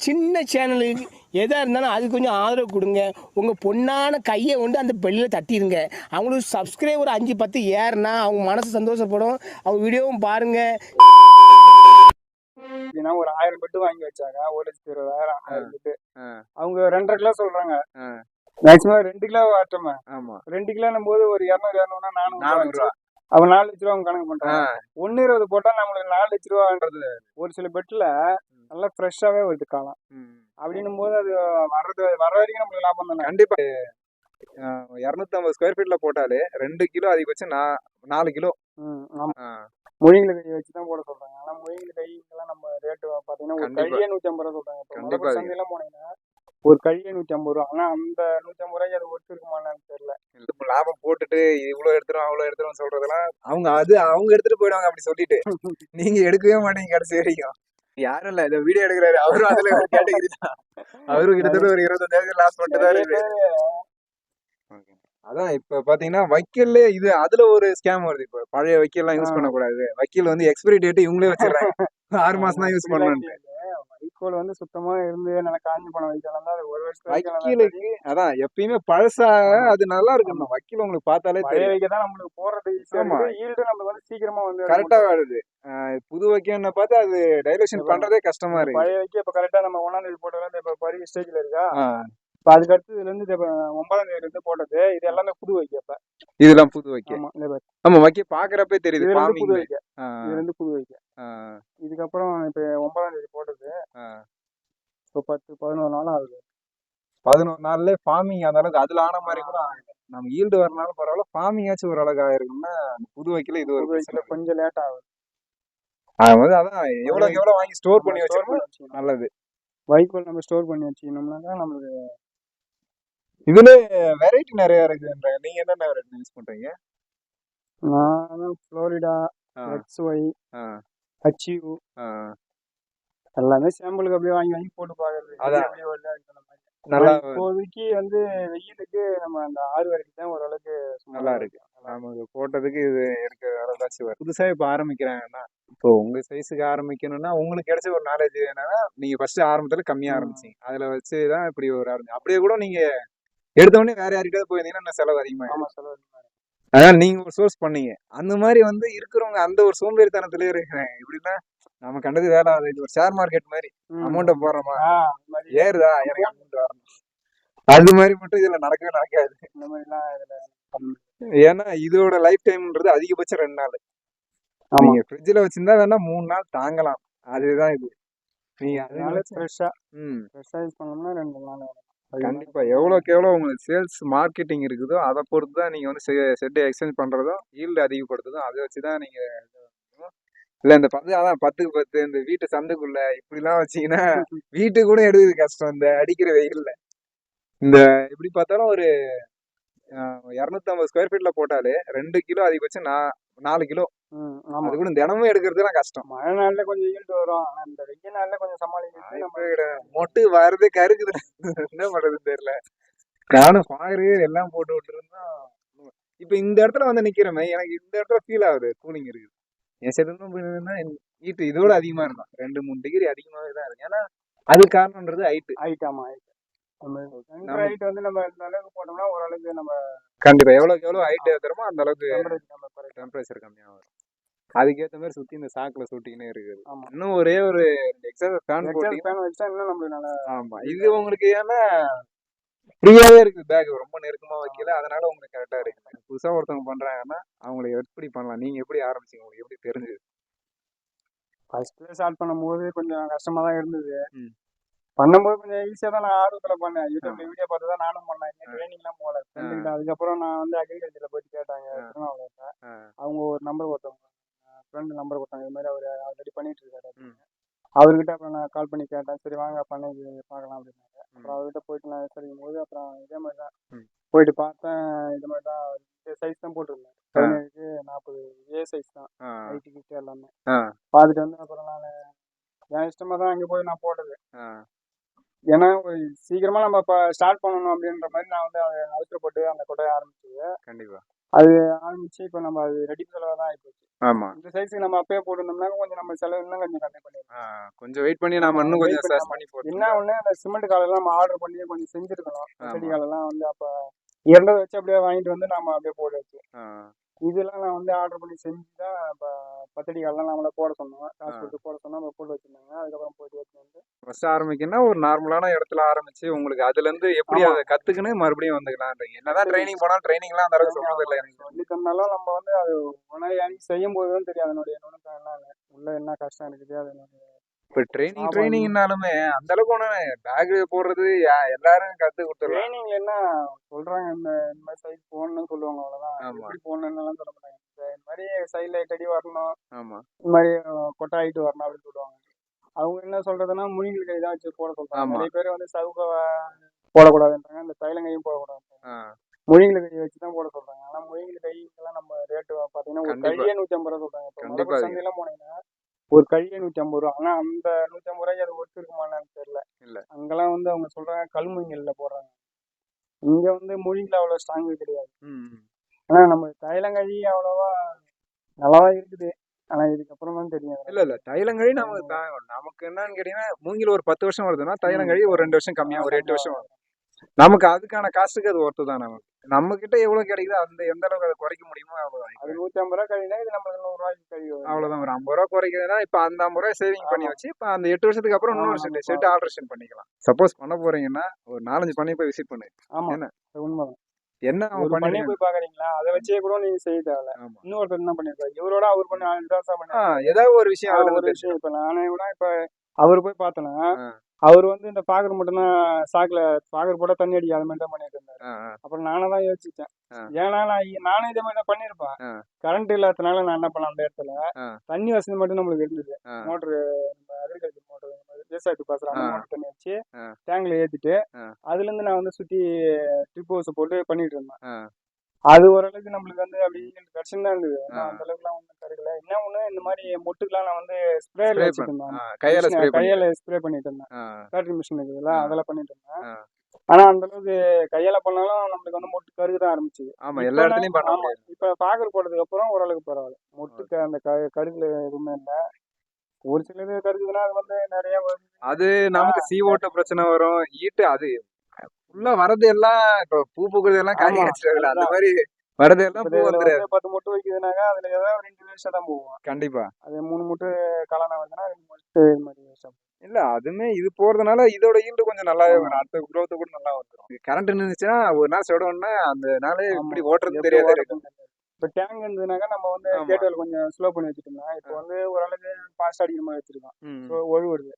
சின்ன சேனலுக்கு எதாக இருந்தாலும் அது கொஞ்சம் ஆதரவு கொடுங்க. உங்கள் பொண்ணான கையை கொண்டு அந்த பெல்லில் தட்டிடுங்க அவங்களுக்கு சப்ஸ்கிரைபர் அஞ்சு பத்து ஏறுனா அவங்க மனசு சந்தோஷப்படும். அவங்க வீடியோவும் பாருங்கள் அப்படின்னா ஒரு ஆயிரம் பெட்டு வாங்கி வச்சாங்க. ஒரு லட்சத்தி இருபதாயிரம் ஆயிரம் பெட்டு. அவங்க ரெண்டரை கிலோ சொல்றாங்க. ஆ. மேக்ஸிமம் ரெண்டு கிலோ ஆட்டமே. ஆமா. ரெண்டு கிலோன்னும் போது ஒரு இரநூறு இரநூறுனா நானூறு ரூபா அவங்க நாலு லட்ச ரூபா அவங்க கணக்கு ஆ, பண்றாங்க ஒன்னு இருபது போட்டா நம்மளுக்கு நாலு லட்ச ரூபான்றது ஒரு சில பெட்ல நல்லா ஃப்ரெஷ்ஷாவே வருது காலம். அப்படின்னும் போது அது வர்றது வர வரைக்கும் நம்மளுக்கு லாபம் தானே? கண்டிப்பா. இரநூத்தி ஐம்பது ஸ்கொயர் ஃபீட்ல போட்டாலே ரெண்டு கிலோ அதிகபட்சம் நா நாலு கிலோ. ம், ஆமா. ஆ, மொழிங்களை கை வச்சு தான் போட சொல்றாங்க. ஆனா மொழிங்களை கைக்கெல்லாம் நம்ம ரேட்டு பாத்தீங்கன்னா ஒரு. கழியே நூத்தி ஐம்பது ரூபா சொல்றாங்க. இப்போ. சந்தையெல்லாம் போனீங்கன்னா ஒரு கழியே நூத்தி ஐம்பது ரூபா. ஆனா அந்த நூத்தி ஐம்பது ரூபாய்க்கு அது ஒர்த்து இருக்குமான்னு தெரியல. இப்ப லாபம் போட்டுட்டு இவ்வளவு எடுத்துரும் அவ்வளவு எடுத்துரும் சொல்றதெல்லாம் அவங்க அது அவங்க எடுத்துட்டு போயிடுவாங்க அப்படி சொல்லிட்டு. நீங்க எடுக்கவே மாட்டீங்க கடைசி வரைக்கும். யாரும் இல்ல இந்த வீடியோ எடுக்கிறாரு. அவரும் அதுல ஒரு கேட்டகரி தான். அவரும் கிட்டத்தட்ட ஒரு இருபத்தஞ்சாயிரம் லாஸ் பண்ணிட்டு அதான் இப்ப பாத்தீங்கன்னா வைக்கல்ல இது அதுல ஒரு ஸ்கேம் வருது. இப்ப பழைய வைக்கல் எல்லாம் யூஸ். பண்ணக்கூடாது. வைக்கல் வந்து எக்ஸ்பிரி டேட் இவங்களே வச்சிடறாங்க. ஆறு மாசம் தான் யூஸ் பண்ணணும் வைக்கோல் வந்து சுத்தமா இருந்து நல்லா காஞ்சி போன வைக்கலாம் தான் ஒரு சரி. வைக்கலுக்கு அதான் எப்பயுமே பழசா அது நல்லா இருக்கணும் வைக்கல் உங்களுக்கு பார்த்தாலே தெரியும். வைக்க தான் நம்மளுக்கு போறது ஈஸியா. இருக்கு ஈல்டு நம்ம வந்து சீக்கிரமா வந்து கரெக்டா வருது. புது வைக்கல்னு பார்த்தா அது டைலூஷன் பண்றதே கஷ்டமா இருக்கு. பழைய வைக்க இப்ப கரெக்டா நம்ம ஒன்னாம் தேதி இருந்து இப்ப பருவி ஸ்டேஜ்ல இருக்கா? இப்ப அதுக்கு அடுத்து இதுல இருந்து ஒன்பதாம் தேதியில இருந்து போட்டது. இது எல்லாமே புது வைக்க இப்ப. இதெல்லாம் புது வைக்க. ஆமா வைக்க பாக்குறப்பே தெரியுது. இதுல இருந்து புது வைக்க. இதுல இருந்து புது வைக்க. இதுக்கப்புறம் இப்ப ஒன்பதாம் தேதி போட்டது. இப்ப பத்து பதினோரு நாள் ஆகுது. பதினோரு நாள்ல ஃபார்மிங் அந்த அளவுக்கு அதுல ஆன மாதிரி கூட ஆகல. நம்ம ஈல்டு வரனாலும் பரவாயில்ல ஃபார்மிங் ஆச்சும் ஓரளவுக்கு ஆயிருக்கும்னா அந்த புது வைக்கல இது ஒரு பிரச்சனை. கொஞ்சம் லேட் ஆகுது. அது வந்து அதான் எவ்வளவுக்கு எவ்வளவு வாங்கி ஸ்டோர் பண்ணி வச்சிருக்கோம். நல்லது. வைக்கோல் நம்ம ஸ்டோர் பண்ணி வச்சுக்கணும்னாக்கா நம்மளுக்கு இதுல வெரைட்டி நிறைய இருக்குன்றாங்க நீங்க என்னென்ன வெரைட்டி யூஸ் பண்றீங்க? நான் ஃப்ளோரிடா எக்ஸ் ஒய் ஹச்யூ. எல்லாமே சாம்பிளுக்கு அப்படியே வாங்கி வாங்கி போட்டு பாக்குறது. நல்லா இப்போதைக்கு வந்து வெயிலுக்கு நம்ம அந்த ஆறு வரைக்கும் தான் ஓரளவுக்கு நல்லா இருக்கு. நமக்கு போட்டதுக்கு இது எடுக்க வரதாச்சும் வரும் புதுசா இப்ப ஆரம்பிக்கிறாங்கன்னா இப்போ உங்க சைஸுக்கு ஆரம்பிக்கணும்னா உங்களுக்கு கிடைச்ச ஒரு நாலேஜ் என்னன்னா நீங்க ஃபர்ஸ்ட் ஆரம்பத்துல கம்மியா. ஆரம்பிச்சீங்க. அதுல வச்சு தான் இப்படி ஒரு ஆரம்பிச்சு. அப்படியே கூட நீங்க எடுத்த உடனே வேற யார்கிட்டயாவது போயிருந்தீங்கன்னா செலவு அதிகமா ஆமா செலவு. அதனால நீங்க ஒரு சோர்ஸ் பண்ணீங்க. அந்த மாதிரி வந்து இருக்கிறவங்க அந்த ஒரு சோம்பேறித்தனத்திலே இருக்கிறாங்க எப்படின்னா நம்ம கண்டது வேலை ஆகுது. இது ஒரு ஷேர் மார்க்கெட் மாதிரி. அமௌண்ட்டை போடுறோமா? ஏறுதா? எனக்கு அமௌண்ட் வரணும் அது மாதிரி மட்டும் இதுல நடக்கவே நடக்காது. இந்த மாதிரிலாம் இதுல ஏன்னா இதோட லைஃப் டைம்ன்றது அதிகபட்சம் ரெண்டு நாள். நீங்க ஃப்ரிட்ஜ்ல வச்சிருந்தா வேணா மூணு நாள் தாங்கலாம். அதுதான் இது. நீங்க அதனால அதனால ஃப்ரெஷ்ஷா ம். ஃப்ரெஷ்ஷா யூஸ் பண்ணோம்னா ரெண்டு நாள் ஆகும். அது கண்டிப்பா எவ்வளவுக்கு எவ்வளவு உங்களுக்கு சேல்ஸ் மார்க்கெட்டிங் இருக்குதோ அதை பொறுத்து தான் நீங்க வந்து செட்டை எக்ஸ்சேஞ்ச் பண்றதும் ஈல்டு அதிகப்படுத்துதும் அதை வச்சுதான் நீங்க இது பண்ணணும். இல்ல இந்த பத்து அதான் பத்துக்கு பத்து இந்த வீட்டு சந்துக்குள்ள இப்படிலாம் வச்சீங்கன்னா வீட்டுக்கு கூட எடுக்கிறது கஷ்டம் இந்த அடிக்கிற வெயில்ல இந்த எப்படி பார்த்தாலும் ஒரு இரநூத்தி ஐம்பது ஸ்கொயர் ஃபீட்ல போட்டாலே ரெண்டு கிலோ அதிகபட்சம் நா- நாலு கிலோ அது கூட தினமும் எடுக்கிறதுலாம் கஷ்டம். மழை நாள்ல கொஞ்சம் ஈல்டு வரும். ஆனா இந்த வெயில் நாள்ல கொஞ்சம் சமாளிக்கிறது நம்ம மொட்டு வரதே கருக்குது என்ன பண்றதுன்னு தெரியல. நானும் ஃபாகரு எல்லாம் போட்டு விட்டுருந்தோம் இப்ப இந்த இடத்துல வந்து நிக்கிறமே எனக்கு இந்த இடத்துல ஃபீல் ஆகுது. கூலிங் இருக்குது. என் சைடு போயிருந்தா ஹீட் இதோட அதிகமா இருக்கும் ரெண்டு மூணு டிகிரி அதிகமாவே தான் இருக்கு. ஏன்னா அது காரணம்ன்றது ஹைட்டு ஹைட் ஆமா ஹைட் நம்ம ஹைட் வந்து நம்ம இந்த அளவுக்கு போட்டோம்னா ஓரளவுக்கு நம்ம கண்டிப்பா. எவ்வளவுக்கு எவ்வளவு ஹைட் ஏத்துறோமோ அந்த அளவுக்கு. டெம்பரேச்சர் கம்மியாக வரும். அதுக்கேற்ற மாதிரி சுத்தி இந்த சாக்குல சுட்டிக்கினே இருக்குது. இன்னும் ஒரே ஒரு எக்ஸாஸ்ட் ஃபேன் Exhaust போட்டீங்க fan வச்சா இன்னும் நம்மளுக்கு நல்லா ஆமா. இது உங்களுக்கு ஏன்னா ஃப்ரீயாவே இருக்கு பேக் ரொம்ப நெருக்கமா வைக்கல. அதனால உங்களுக்கு கரெக்டா இருக்கு. புதுசா ஒருத்தவங்க பண்றாங்கன்னா அவங்களை எப்படி பண்ணலாம்? நீங்க எப்படி ஆரம்பிச்சீங்க? உங்களுக்கு எப்படி தெரிஞ்சது? ஃபர்ஸ்ட்ல ஸ்டார்ட் பண்ணும்போது கொஞ்சம் கஷ்டமா தான் இருந்தது. பண்ணும்போது கொஞ்சம் ஈஸியா தான் நான் ஆர்வத்துல பண்ணேன். யூடியூப்ல வீடியோ பார்த்து தான் நானும் பண்ணேன். ட்ரைனிங்லாம் போகல. ஃப்ரெண்டுகிட்ட அதுக்கப்புறம் நான் வந்து அக்ரிகல்ச்சர்ல போயிட்டு கேட்டாங்க. அவங்க ஒரு நம்பர் கொடுத்தாங்க. ஃப்ரெண்டு நம்பர் கொடுத்தாங்க. இது மாதிரி அவர் ஆல்ரெடி பண்ணிட்டு இருக்காரு அப்படின்னு. அவர்கிட்ட அப்புறம் நான் கால் பண்ணி கேட்டேன். சரி வாங்க பண்ணி பார்க்கலாம் அப்படின்னாங்க அப்புறம் அவர்கிட்ட போயிட்டு நான் விசாரிக்கும் போது அப்புறம் இதே மாதிரி தான். போயிட்டு பார்த்தேன். இது மாதிரி தான் சைஸ் தான் போட்டிருந்தேன். பதினேழுக்கு நாற்பது ஏ சைஸ் தான். ஹைட்டு கிட்ட எல்லாமே. பார்த்துட்டு வந்து அப்புறம் நான் என் இஷ்டமா தான் அங்கே போய் நான் போட்டது. ஏன்னா சீக்கிரமா நம்ம இப்போ ஸ்டார்ட் பண்ணணும் அப்படின்ற மாதிரி நான் வந்து அவசரப்பட்டு அந்த கொட்டையை ஆரம்பிச்சது. கண்டிப்பா. அது ஆரம்பிச்சு இப்போ நம்ம அது ரெடி செலவாக தான் ஆயிப்போச்சு ஆமா. இந்த சைஸுக்கு நம்ம அப்பயே போட்டிருந்தோம்னா கொஞ்சம் நம்ம செலவு இன்னும் கொஞ்சம் கம்மி பண்ணிடலாம். கொஞ்சம் வெயிட் பண்ணி நாம இன்னும் கொஞ்சம் சர்ச் பண்ணி போட்டு என்ன ஒண்ணு அந்த சிமெண்ட் காலெல்லாம் நம்ம ஆர்டர் பண்ணி கொஞ்சம் செஞ்சிருக்கணும். பத்தடி காலெல்லாம் வந்து அப்ப இரண்டை வச்சு அப்படியே வாங்கிட்டு வந்து நாம அப்படியே போட வச்சு. இதெல்லாம் நான் வந்து ஆர்டர் பண்ணி செஞ்சு தான் இப்போ பத்தடி காலெல்லாம் நம்மள போட சொன்னோம். காசு. கொடுத்து போட சொன்னா நம்ம போட்டு வச்சிருந்தாங்க. அதுக்கப்புறம் போட்டு வச்சு வந்து ஃபர்ஸ்ட் ஆரம்பிக்கணும்னா ஒரு நார்மலான இடத்துல ஆரம்பிச்சு உங்களுக்கு அதுல இருந்து எப்படி. அதை கத்துக்கின்னு மறுபடியும் வந்துக்கலாம்ன்றீங்க. என்னதான் ட்ரைனிங் போனா ட்ரைனிங்லாம் அந்த அளவுக்கு சொல்றது இல்லை எனக்கு. தந்தாலும் நம்ம வந்து அது உணவு செய்யும் போது தான் தெரியும் அதனுடைய நுணுக்கம் என்ன. உள்ள என்ன கஷ்டம் இருக்குது அதனுடைய இப்ப ட்ரைனிங். ட்ரைனிங்னாலுமே அந்த அளவுக்கு ஒண்ணு பேக் போடுறது எல்லாரும் கத்து கொடுத்துடலாம். ட்ரைனிங்ல என்ன சொல்றாங்க இந்த இந்த மாதிரி சைட் போடணும்னு சொல்லுவாங்க அவ்வளவுதான். எப்படி போடணும்னு சொல்ல மாட்டாங்க. இந்த மாதிரி சைட்ல எட்டு அடி வரணும் ஆமா. இந்த மாதிரி கொட்டை ஆயிட்டு வரணும் அப்படின்னு சொல்லுவாங்க. அவங்க என்ன சொல்றதுன்னா முனிங்கள் கை தான் வச்சு போட சொல்றாங்க. நிறைய பேர் வந்து சவுக்க போடக்கூடாதுன்றாங்க. இந்த தைலங்கையும் போடக்கூடாது ஆ, மொழிகள் கை வச்சு தான் போட சொல்றாங்க. ஆனா மொழிகள் கைக்கெல்லாம் நம்ம ரேட்டு பாத்தீங்கன்னா ஒரு. கையே நூத்தி ஐம்பது ரூபா சொல்றாங்க. இப்போ. சந்தையெல்லாம் போனீங்கன்னா ஒரு கையே நூத்தி ஐம்பது ரூபா. ஆனா அந்த நூத்தி ஐம்பது ரூபாய்க்கு அது ஒர்க் இருக்குமான்னு தெரியல. இல்ல. அங்கெல்லாம் வந்து அவங்க சொல்றாங்க கல்முங்கல்ல போடுறாங்க. இங்க வந்து மொழிகள் அவ்வளவு ஸ்ட்ராங் கிடையாது. ம், ம். ஆனா நம்ம தைலங்கழி அவ்வளவா நல்லாதான் இருக்குது. ஆனா இதுக்கப்புறம் தான் தெரியும். இல்ல இல்ல. தைலங்கழி நமக்கு நமக்கு என்னன்னு கேட்டீங்கன்னா மூங்கில் ஒரு பத்து வருஷம் வருதுன்னா தைலங்கழி ஒரு ரெண்டு வருஷம் கம்மியா ஒரு எட்டு வருஷம் வரும். நமக்கு அதுக்கான காசுக்கு அது ஒர்த்து தான் நமக்கு. நம்ம கிட்ட எவ்வளவு கிடைக்குதோ அந்த எந்த அளவுக்கு அதை குறைக்க முடியுமோ அவ்வளவுதான். அது நூத்தி ஐம்பது ரூபா கழினா இது நம்மளுக்கு நூறு ரூபாய்க்கு கழி வரும் அவ்வளவுதான். ஒரு ஐம்பது ரூபா குறைக்குதுன்னா இப்ப அந்த ஐம்பது ரூபாய் சேவிங் பண்ணி. வச்சு இப்ப அந்த எட்டு வருஷத்துக்கு அப்புறம் இன்னொரு செட் ஆமா. செட் ஆல்ட்ரேஷன் பண்ணிக்கலாம். சப்போஸ் பண்ண போறீங்கன்னா ஒரு நாலஞ்சு பண்ணி போய் விசிட் பண்ணு. ஆமா என்ன? உண்மைதான். என்ன ஒரு பண்ணி போய் பாக்குறீங்களா அதை வச்சே கூட நீங்க செய்ய தேவையில்ல. இன்னொருத்தர் என்ன பண்ணிருக்காரு இவரோட அவர் பண்ணி ஏதாவது ஒரு விஷயம் ஒரு விஷயம் இப்ப நானே கூட இப்ப அவர் போய் பார்த்தோன்னா. அவர் வந்து இந்த பாக்குற மட்டும்தான் சாக்குல பாக்குற போட தண்ணி அடிக்க அது மாதிரி தான் பண்ணிட்டு இருந்தாரு அப்புறம் நானே தான் யோசிச்சேன். ஏன்னா நான் நானும் இதே மாதிரி தான் பண்ணிருப்பேன். கரண்ட் இல்லாதனால நான் என்ன பண்ணேன் அந்த இடத்துல. தண்ணி வசதி மட்டும் நம்மளுக்கு இருந்தது. மோட்டரு நம்ம அக்ரிகல்ச்சர் மோட்டர் விவசாயத்துக்கு பாசுற. மோட்டர் தண்ணி வச்சு. டேங்க்ல ஏத்திட்டு. அதுல இருந்து நான் வந்து சுத்தி ட்ரிப் ஹவுஸ் போட்டு பண்ணிட்டு இருந்தேன். அது ஓரளவுக்கு நம்மளுக்கு வந்து அப்படி கஷ்டம் தான் இருந்தது. அந்த அளவுக்குலாம் ஒன்றும் கிடைக்கல என்ன ஒண்ணு இந்த மாதிரி மொட்டுக்கெல்லாம் நான் வந்து ஸ்ப்ரேல ஆ, கையால கையால ஸ்ப்ரே பண்ணிட்டு இருந்தேன். பேட்டரி மிஷின் இருக்குதுல்ல. அதெல்லாம் பண்ணிட்டு இருந்தேன். ஆனா அந்த அளவுக்கு கையால பண்ணாலும் நம்மளுக்கு வந்து மொட்டு கருகு தான் ஆரம்பிச்சு ஆமா எல்லா இடத்துலயும் பண்ண முடியாது. இப்ப பாக்குற போட்டதுக்கு அப்புறம் ஓரளவுக்கு பரவாயில்ல. மொட்டுக்கு அந்த கருகுல எதுவுமே இல்ல. ஒரு சிலது கருகுதுன்னா அது வந்து நிறைய. அது நமக்கு சி ஓட்ட பிரச்சனை வரும். ஈட்டு அது ஃபுல்லா வரது எல்லாம் இப்ப பூ பூக்குறது எல்லாம் ஆமா, காய்ச்சல அந்த. மாதிரி வரது எல்லாம் பூ இதுல வந்துரு வந்து பத்து மொட்டு வைக்குதுனாக்கா அதுல ஏதாவது ரெண்டு வருஷம் தான் போகும் கண்டிப்பா. அது மூணு மொட்டு கலனா வருதுன்னா ரெண்டு மொட்டு இது மாதிரி வருஷம் இல்ல அதுமே இது போறதுனால இதோட ஈல்டு கொஞ்சம் நல்லாவே வரும். அடுத்த growth கூட நல்லா வந்துரும். கரண்ட் இருந்துச்சுன்னா ஒரு நாள் செடவுன்னா அந்த நாளே. இப்படி ஓட்டுறது தெரியாதே இருக்கும். இப்ப டேங்க் இருந்ததுனாக்கா நம்ம வந்து ஆமா. கேட்வெல் கொஞ்சம் ஸ்லோ பண்ணி வச்சுட்டோம்னா இப்போ வந்து ஓரளவுக்கு ஃபாஸ்ட் அடிக்கிற மாதிரி வச்சிருக்கோம். ஸோ ஒழுவுறது.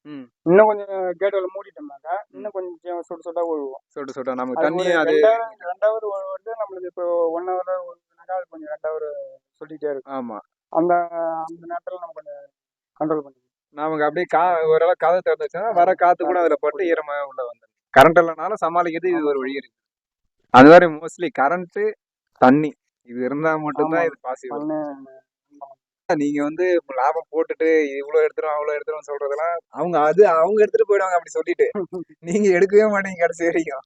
இன்னும் கொஞ்சம் கேட்வெல் மூடிட்டோம்னாக்கா இன்னும் கொஞ்சம் சுட்டு சுட்டா ஒழுவோம் சொட்டு சொட்டா நமக்கு தண்ணி அது ரெண்டாவது ஒழுவுறது நம்மளுக்கு இப்போ ஒன் ஹவர் அது கொஞ்சம் ரெண்டாவது சொல்லிட்டே இருக்கும். ஆமா. அந்த அந்த நேரத்துல நம்ம கொஞ்சம் கண்ட்ரோல் பண்ணிக்கணும் நமக்கு அப்படியே கா ஓரளவு காது திறந்துச்சுன்னா வர காத்து கூட அதுல பட்டு ஈரமா உள்ள வந்துடும் கரண்ட் இல்லைனாலும் சமாளிக்கிறது இது ஒரு வழி இருக்கு. அது மாதிரி மோஸ்ட்லி கரண்ட் தண்ணி. இது இருந்தா மட்டும்தான். இது பாசிபிள் நீங்க வந்து லாபம் போட்டுட்டு இவ்வளவு எடுத்துரும் அவ்வளவு எடுத்துரும் சொல்றதெல்லாம் அவங்க அது அவங்க எடுத்துட்டு போயிடுவாங்க அப்படி சொல்லிட்டு. நீங்க எடுக்கவே மாட்டீங்க கடைசி வரைக்கும்.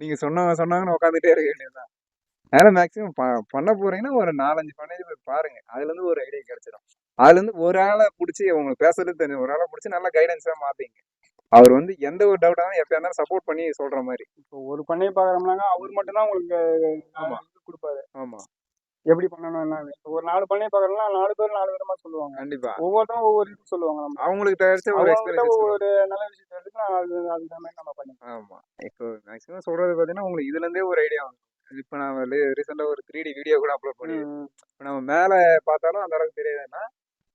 நீங்க சொன்னவங்க சொன்னாங்கன்னு உட்காந்துட்டே இருக்க வேண்டியதுதான். அதனால மேக்ஸிமம் பண்ண போறீங்கன்னா ஒரு நாலஞ்சு பண்ணி போய் பாருங்க. அதுல இருந்து ஒரு ஐடியா கிடைச்சிடும் அதுல இருந்து ஒரு ஆளை பிடிச்சி உங்களுக்கு பேசுறது தெரியும் ஒரு ஆளை பிடிச்சி நல்லா கைடன்ஸா மாத்தீங்க. அவர் வந்து எந்த ஒரு டவுட்டாலும் எப்பயா இருந்தாலும் சப்போர்ட் பண்ணி சொல்ற மாதிரி. இப்போ ஒரு பண்ணையை பார்க்குறோம்னாக்கா அவர் மட்டும்தான் உங்களுக்கு ஆமா. இது கொடுப்பாரு. ஆமா. எப்படி பண்ணணும் இப்போ ஒரு நாலு பண்ணையை பார்க்குறோம்னா நாலு பேர் நாலு விதமா சொல்லுவாங்க. கண்டிப்பா. ஒவ்வொருத்தரும் ஒவ்வொரு இது சொல்லுவாங்க அவங்களுக்கு கிடைச்ச ஒரு ஒவ்வொரு நல்ல விஷயத்தை எடுத்து நான் அது மாதிரி நம்ம பண்ணிக்கலாம் ஆமா. இப்போ மேக்ஸிமம் சொல்றது பாத்தீங்கன்னா உங்களுக்கு இதுல இருந்தே ஒரு ஐடியா வரும். இப்போ நான் ரீசெண்டா ஒரு த்ரீ டி வீடியோ கூட அப்லோட் பண்ணி இப்போ நம்ம மேல பார்த்தாலும் அந்த அளவுக்கு தெரியாதுன்னா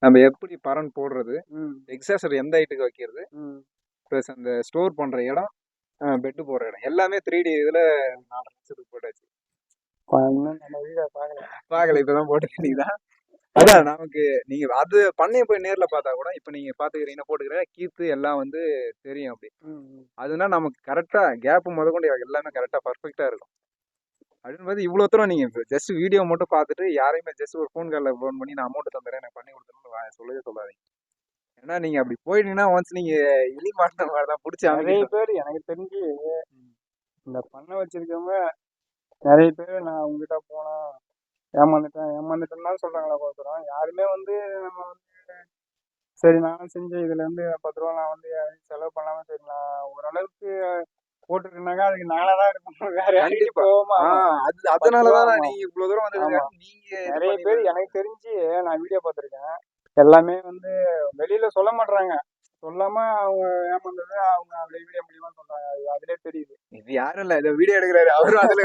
நம்ம எப்படி பரன் போடுறது எக்ஸாசர் எந்த ஹைட்டுக்கு வைக்கிறது. ப்ளஸ் அந்த ஸ்டோர் பண்ற இடம் பெட்டு போடுற இடம் எல்லாமே த்ரீ டி இதுல நாலு நிமிஷத்துக்கு போட்டாச்சு. பா, இன்னும் நம்ம வீடியோ பார்க்கல பார்க்கல இப்பதான் போட்டுருக்கீங்களா அதான் நமக்கு நீங்க அது பண்ணைய போய் நேர்ல பார்த்தா கூட இப்ப நீங்க பாத்துக்கிறீங்கன்னா போட்டுக்கிற கீத்து எல்லாம் வந்து தெரியும் அப்படி. அதுனா நமக்கு கரெக்டா கேப் முத கொண்டு எல்லாமே கரெக்டா பர்ஃபெக்டா இருக்கும். அப்படின்னு பார்த்து இவ்வளோ தூரம் நீங்க ஜஸ்ட் வீடியோ மட்டும் பார்த்துட்டு யாரையுமே ஜஸ்ட் ஒரு ஃபோன் காலில் ஃபோன் பண்ணி நான் அமௌண்ட் தந்துடுறேன் எனக்கு பண்ணி கொடுத்துருன்னு சொல்லவே சொல்லாதீங்க. ஏன்னா நீங்க அப்படி போயிட்டீங்கன்னா ஒன்ஸ் நீங்க எலி மாட்டின மாதிரி தான் பிடிச்சி நிறைய பேர் எனக்கு தெரிஞ்சு இந்த பண்ணை வச்சிருக்கவங்க நிறைய பேர் நான் உங்ககிட்ட போனா ஏமாந்துட்டேன் ஏமாந்துட்டேன்னு தான் சொல்றாங்களே பார்க்குறோம் யாருமே வந்து நம்ம வந்து சரி நானும் செஞ்சு இதுல இருந்து பத்து ரூபா நான் வந்து செலவு பண்ணாம சரி நான் ஓரளவுக்கு போட்டுருக்கேனாக்கா அதுக்கு நானா தான் இருக்கும் வேற கண்டிப்பா. போகாம அது அதனாலதான் ஆமா. நீங்க இவ்வளவு தூரம் வந்திருக்காங்க ஆமா. நீங்க இது நிறைய பேர் எனக்கு தெரிஞ்சு நான் வீடியோ பார்த்துருக்கேன் எல்லாமே வந்து வெளியில சொல்ல மாட்றாங்க சொல்லாம அவங்க ஏமாந்தது அவங்க அப்படியே வீடியோ மூலியமா சொல்றாங்க அது அதுலயே தெரியுது. இது யாரும் இல்ல இந்த வீடியோ எடுக்கிறாரு. அவரும் அதுல.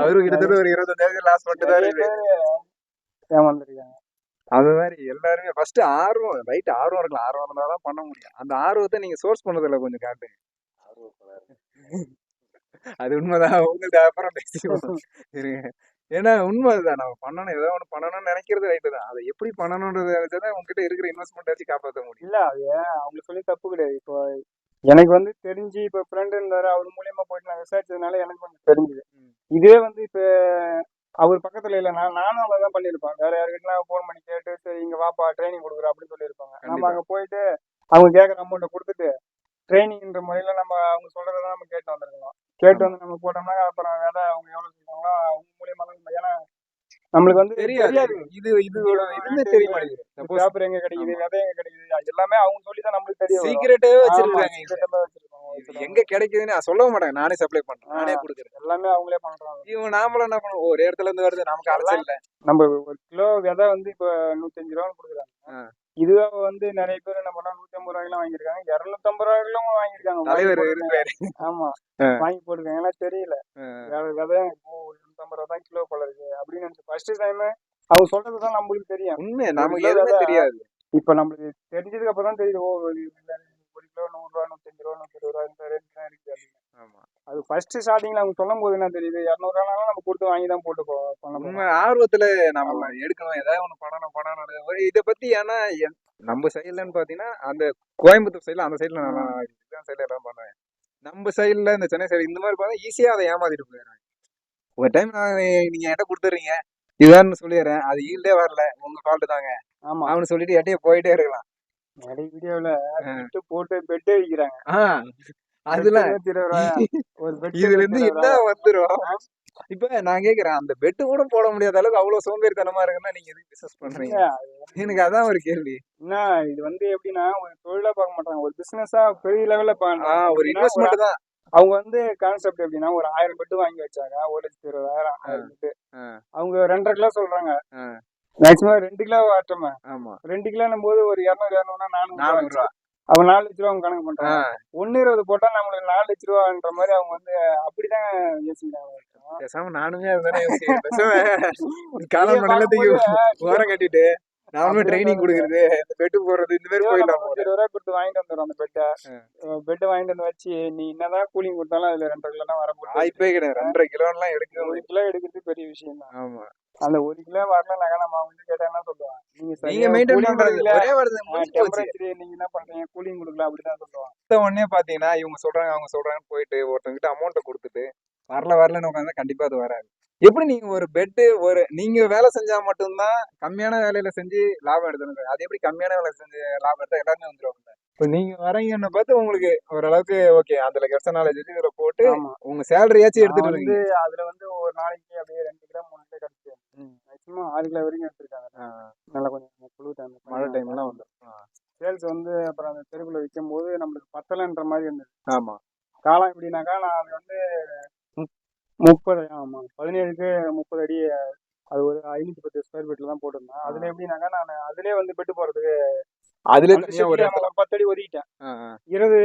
அவரும் கிட்டத்தட்ட ஒரு இருபத்தஞ்சாயிரம் லாஸ் பண்ணிட்டு தான் இருக்கு ஏமாந்துருக்காங்க. அது மாதிரி எல்லாருமே ஃபர்ஸ்ட் ஆர்வம் ரைட் ஆர்வம் இருக்கலாம் ஆர்வம் இருந்தா தான் பண்ண முடியும். அந்த ஆர்வத்தை நீங்க சோர்ஸ் பண்ணதில்ல கொஞ்சம் காட்டுங்க அது உண்மைதான். உங்கள்ட்ட அப்புறம் இருங்க. ஏன்னா உண்மை அதுதான். நம்ம பண்ணணும். ஏதோ ஒன்று பண்ணணும்னு நினைக்கிறது ரைட்டு தான். அதை எப்படி பண்ணணுன்றதை வச்சுதான் உங்ககிட்ட இருக்கிற இன்வெஸ்ட்மெண்ட் வச்சு காப்பாற்ற முடியும். இல்ல அது அவங்க சொல்லி தப்பு கிடையாது. இப்போ எனக்கு வந்து தெரிஞ்சு இப்போ ஃப்ரெண்டு இருந்தாரு அவர் மூலியமா போயிட்டு நான் விசாரிச்சதுனால எனக்கு கொஞ்சம் தெரிஞ்சுது. இதே வந்து இப்போ அவர் பக்கத்துல இல்ல. நான் நானும் அதை தான் பண்ணியிருப்பேன். வேற யாருக்கிட்ட ஃபோன் பண்ணி கேட்டு சரி இங்க வாப்பா ட்ரைனிங் கொடுக்குற அப்படின்னு சொல்லியிருப்பாங்க. நம்ம. அங்க போயிட்டு அவங்க கேட்குற அமௌண்ட்டை கொடுத்துட்டு ட்ரைனிங்ன்ற முறையில நம்ம அவங்க சொல்றதை நம்ம கேட்டு வந்திருக்கணும் கேட்டு வந்து நம்ம போட்டோம்னா அப்புறம் வேற அவங்க எவ்வளவு சொல்றாங்களோ அவங்க மூலியமா தான் நம்ம ஏன்னா நம்மளுக்கு வந்து தெரியாது. இது இதோட இதுமே தெரிய மாட்டேங்குது. பேப்பர் எங்க கிடைக்குது விதை எங்க கிடைக்குது எல்லாமே அவங்க சொல்லி தான் நம்மளுக்கு தெரிய வரும். சீக்கிரட்டே வச்சிருக்காங்க. எங்க கிடைக்குதுன்னு சொல்லவும் மாட்டேன். நானே சப்ளை பண்றேன். நானே. கொடுக்குறேன். எல்லாமே அவங்களே பண்றாங்க. இவன் நாமளும் என்ன பண்ணுவோம்? ஒரு இடத்துல இருந்து வருது நமக்கு அலைச்சல் இல்ல. நம்ம ஒரு கிலோ விதை வந்து இப்ப நூத்தஞ்சு ரூபான்னு. கொடுக்குறாங்க. இதுவே வந்து நிறைய பேர் என்ன பண்ணா நூத்தி ஐம்பது ரூபாய்க்குலாம் வாங்கியிருக்காங்க. இருநூத்தம்பது ரூபாய்க்குலாம் வாங்கியிருக்காங்க. தலைவர் வாங்கி இருக்கிறாரு. போட்டுருக்காங்க. ஆமா. வாங்கி போட்டுருக்காங்க. ஏன்னா தெரியல. வேற விதை நூத்தம்பது ரூபா தான் கிலோ போல இருக்கு அப்படின்னு நினைச்சு ஃபர்ஸ்ட் டைம் அவங்க சொல்றதுதான் நம்மளுக்கு தெரியும். உண்மை நமக்கு எதுவுமே தெரியாது. இப்ப நம்மளுக்கு தெரிஞ்சதுக்கு அப்புறம் தான் தெரியுது ஓ ஒரு கிலோ நூறு ரூபா நூத்தஞ்சு ரூபா நூத்தி இருபது ரூபா இந்த ரேஞ்ச் தான் இருக்கு அப்படின்னு. ஆமா. அது ஃபர்ஸ்ட் ஸ்டார்டிங்ல அவங்க சொல்லும் போது என்ன தெரியுது இரநூறுவானாலும் நம்ம கொடுத்து வாங்கி தான் போட்டு போ பண்ண போறோம். உண்மை ஆர்வத்துல நம்ம எடுக்கணும் ஏதாவது ஒண்ணு பண்ணணும் பண்ணணும் இதை பத்தி ஏன்னா நம்ம சைடுலன்னு பாத்தீங்கன்னா அந்த கோயம்புத்தூர் சைடுல அந்த சைடுல நல்லா சைடுல எல்லாம் பண்ணுவேன். நம்ம சைடுல இந்த சென்னை சைடு இந்த மாதிரி பார்த்தா ஈஸியா அதை ஏமாத்திட்டு போயிடுறாங்க. ஒரு டைம் நீங்க என்கிட்ட கொடுத்துறீங்க. இதான்னு சொல்லிடுறேன். அது ஈல்டே வரல. உங்க ஃபால்ட் தாங்க. ஆமா. அவனு சொல்லிட்டு எட்டையே போயிட்டே இருக்கலாம். நிறைய வீடியோல பெட்டு போட்டு பெட் இதுல இருந்து என்ன வந்துரும்? இப்ப நான் கேக்குறேன். அந்த பெட்டு கூட போட முடியாத அளவுக்கு அவ்வளவு சோம்பேறித்தனமா இருக்குன்னா நீங்க எதுக்கு பிசினஸ் பண்றீங்க? எனக்கு அதான் ஒரு கேள்வி. என்ன இது வந்து எப்படின்னா ஒரு தொழிலா பார்க்க மாட்டாங்க. ஒரு பிசினஸா பெரிய லெவல்ல ஒரு இன்வெஸ்ட்மெண்ட் தான். அவங்க வந்து கான்செப்ட் எப்படின்னா ஒரு ஆயிரம் பெட்டு வாங்கி வச்சாங்க ஒரு லட்சத்தி இருபதாயிரம் ஆயிரம் பெட்டு. அவங்க ரெண்டரை கிலோ சொல்றாங்க. ஆ. மேக்சிமம் ரெண்டு கிலோ ஆட்டோமே ஆமா. ரெண்டு கிலோன்னும் போது ஒரு இரநூறு இரநூறுனா நானூறு ரூபா அவங்க நாலு லட்ச ரூபா அவங்க கணக்கு பண்றாங்க. ஒன்னு இருபது போட்டா நம்மளுக்கு நாலு லட்ச ரூபான்ற மாதிரி அவங்க வந்து அப்படிதான் யோசிக்கிறாங்க. பேசாம நானுமே அதுதானே யோசிக்கிறேன். கட்டிட்டு நானுமே ட்ரைனிங் கொடுக்கறது இந்த பெட்டு போடுறது இந்த மாதிரி போயிடலாம். இருபது ரூபா கொடுத்து வாங்கிட்டு வந்துடும் அந்த பெட்டை. பெட்டை வாங்கிட்டு வந்து வச்சு நீ என்னதான் கூலிங் கொடுத்தாலும் அதுல ரெண்டரை கிலோ வர முடியும். வாய்ப்பே கிடையாது. ரெண்டரை கிலோலாம் எடுக்கவே ஒரு முடியாது. கிலோ எடுக்கிறது பெரிய விஷயம் தான். ஆமா. அந்த ஒரு கிலோ வரலனாக்கா நம்ம அவங்க கேட்டா என்ன சொல்லுவாங்க நீங்க மெயின்டைன் பண்றது ஒரே வருது டெம்பரேச்சர் நீங்க என்ன பண்றீங்க? கூலிங் கொடுக்கல அப்படிதான் சொல்லுவாங்க அடுத்த உடனே பாத்தீங்கன்னா இவங்க சொல்றாங்க அவங்க சொல்றாங்கன்னு போயிட்டு ஒருத்தவங்க கிட்ட அமௌண்ட்டை கொடுத்துட்டு வரல வரலன்னு உட்காந்தா கண்டிப்பா அது வராது. எப்படி நீங்க ஒரு பெட்டு ஒரு நீங்க வேலை செஞ்சா மட்டும்தான் கம்மியான வேலையில செஞ்சு லாபம் எடுத்துருங்க அது எப்படி கம்மியான வேலை செஞ்சு லாபம் எடுத்தா எல்லாருமே வந்துருவாங்க இப்போ நீங்க வரீங்கன்னு பார்த்து உங்களுக்கு ஓரளவுக்கு ஓகே அதுல கெஸ்ட் நாலேஜ் வச்சு இதுல போட்டு உங்க சேலரியாச்சும் எடுத்துட்டு வந்து அதுல வந்து ஒரு நாளைக்கு அப்படியே ரெண்டு கிலோ மூணு கிலோ கிடைச்சு. மேக்ஸிமம் ஆறு கிலோ வரைக்கும் எடுத்திருக்காங்க நல்லா கொஞ்சம் குழு டைம் மழை டைம்லாம் வந்து சேல்ஸ் வந்து அப்புறம் அந்த தெருக்குள்ள விற்கும் போது நம்மளுக்கு பத்தலைன்ற மாதிரி இருந்தது. ஆமா. காலம் எப்படின்னாக்கா நான் அது வந்து முப்பது ஆமா. பதினேழுக்கு முப்பது அடி அது ஒரு ஐநூத்தி பத்து ஸ்கொயர் ஃபீட்ல தான் போட்டிருந்தேன். அதுல எப்படின்னாக்கா நான் அதுலயே வந்து பெட்டு போறதுக்கு அதுல ஒரு பத்து அடி ஒதுக்கிட்டேன். இருபது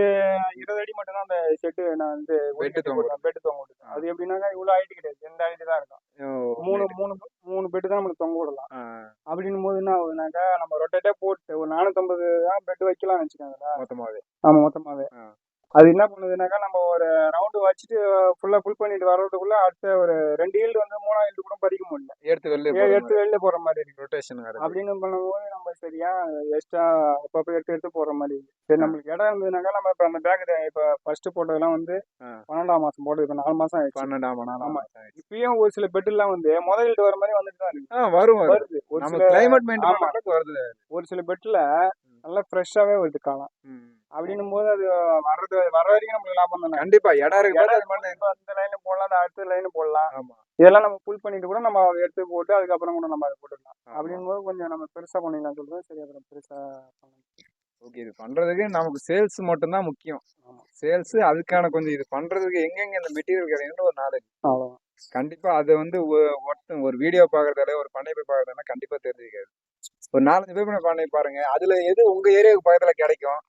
இருபது அடி மட்டும் தான் அந்த செட்டு நான் வந்து பெட்டு தொங்க பெட்டு தொங்க விட்டுருக்கேன் அது எப்படின்னாக்கா இவ்வளவு ஹைட் கிடையாது. ரெண்டு ஹைட் தான் இருக்கும். மூணு மூணு மூணு பெட்டு தான் நம்மளுக்கு தொங்க விடலாம். அப்படின்னும் போது என்ன ஆகுதுனாக்கா நம்ம ரொட்டேட்டே போட்டு ஒரு நானூத்தம்பது தான் பெட் வைக்கலாம்னு வச்சுக்கோங்களேன். மொத்தமாவே. ஆமா மொத்தமாவே. அது என்ன பண்ணுதுனாக்கா நம்ம ஒரு ரவுண்டு வச்சுட்டு ஃபுல்லா ஃபுல் பண்ணிட்டு வர்றதுக்குள்ள அடுத்த ஒரு ரெண்டு ஈல்டு வந்து மூணாவது ஈல்டு கூட பறிக்க முடியல. எடுத்து வெளில எடுத்து வெளில போற மாதிரி இருக்கு. ரொட்டேஷன் அப்படின்னு பண்ணும்போது நம்ம சரியா எக்ஸ்ட்ரா அப்பப்போ எடுத்து எடுத்து போற மாதிரி இருக்கு. சரி நம்மளுக்கு இடம் இருந்ததுனாக்கா நம்ம இப்ப அந்த பேக் இப்ப ஃபர்ஸ்ட் போட்டதெல்லாம் வந்து. பன்னெண்டாம் மாசம் போட்டது. இப்ப நாலு மாசம் ஆயிடுச்சு. பன்னெண்டாம் மணி ஆமா. நேரம் இப்பயும் ஒரு சில பெட் எல்லாம் வந்து முதல் ஈல்டு வர மாதிரி வந்துட்டு தான் இருக்கு வரும் வருது. ஒரு சில கிளைமேட் வருது. ஒரு சில பெட்ல நல்லா ஃப்ரெஷ்ஷாவே வருது காளான். ம். அப்படின்னும் போது அது வர்றது வர வரைக்கும் நம்மளுக்கு லாபம் தானே. கண்டிப்பா இடம் இருக்கு. இந்த லைன் போடலாம் அந்த அடுத்த லைன் போடலாம். இதெல்லாம் நம்ம புல் பண்ணிட்டு கூட நம்ம எடுத்து போட்டு அதுக்கப்புறம் கூட நம்ம அதை போட்டுக்கலாம். அப்படின்னும் போது கொஞ்சம் நம்ம பெருசா பண்ணிக்கலாம் சொல்றேன் சரி அப்புறம் பெருசா. ஓகே இது பண்றதுக்கு நமக்கு சேல்ஸ் மட்டும்தான் முக்கியம். சேல்ஸ் அதுக்கான கொஞ்சம் இது பண்றதுக்கு எங்கெங்க இந்த மெட்டீரியல் கிடைக்குன்னு ஒரு நாலேஜ் அவ்வளவுதான். கண்டிப்பா அது வந்து ஒரு வீடியோ பாக்குறதால ஒரு பண்ணை போய் பாக்குறதால கண்டிப்பா தெரிஞ்சுக்காது ஒரு நாலஞ்சு பேர் பண்ண பண்ணை பாருங்க. அதுல எது உங்க ஏரியாவுக்கு பக்கத்துல கிடைக்கும்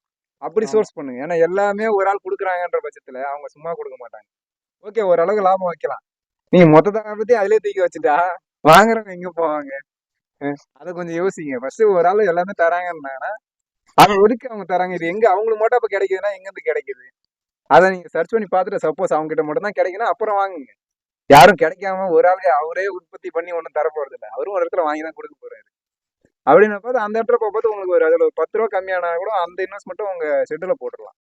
அப்படி. சோர்ஸ் பண்ணுங்க. ஏன்னா எல்லாமே ஒரு ஆள் கொடுக்குறாங்கன்ற பட்சத்துல அவங்க சும்மா கொடுக்க மாட்டாங்க. ஓகே ஓரளவுக்கு லாபம் வைக்கலாம். நீங்க மொத்தத்தை பத்தி அதிலே தூக்கி வச்சுட்டா வாங்குறவங்க எங்க போவாங்க? அதை கொஞ்சம் யோசிங்க. ஃபர்ஸ்ட் ஒரு ஆள் எல்லாமே தராங்கன்னா அதை ஒதுக்கி அவங்க தராங்க. இது எங்க அவங்களுக்கு மட்டும் அப்ப கிடைக்குதுன்னா எங்க இருந்து கிடைக்குது? அதை நீங்க சர்ச் பண்ணி பார்த்துட்டு சப்போஸ் அவங்க கிட்ட மட்டும் தான் கிடைக்குன்னா அப்புறம் வாங்குங்க. யாரும் கிடைக்காம ஒரு ஆளுக்கு அவரே உற்பத்தி பண்ணி ஒன்றும் தர போறது இல்லை அவரும் ஒரு இடத்துல வாங்கி தான் கொடுக்க போறாரு. அப்படின்னு பார்த்து அந்த இடத்துல பார்த்து உங்களுக்கு ஒரு அதில் ஒரு பத்து ரூபா கம்மியானா கூட அந்த இன்வெஸ்ட்மெண்ட்டும் உங்கள் செட்டில் போட்டுடலாம்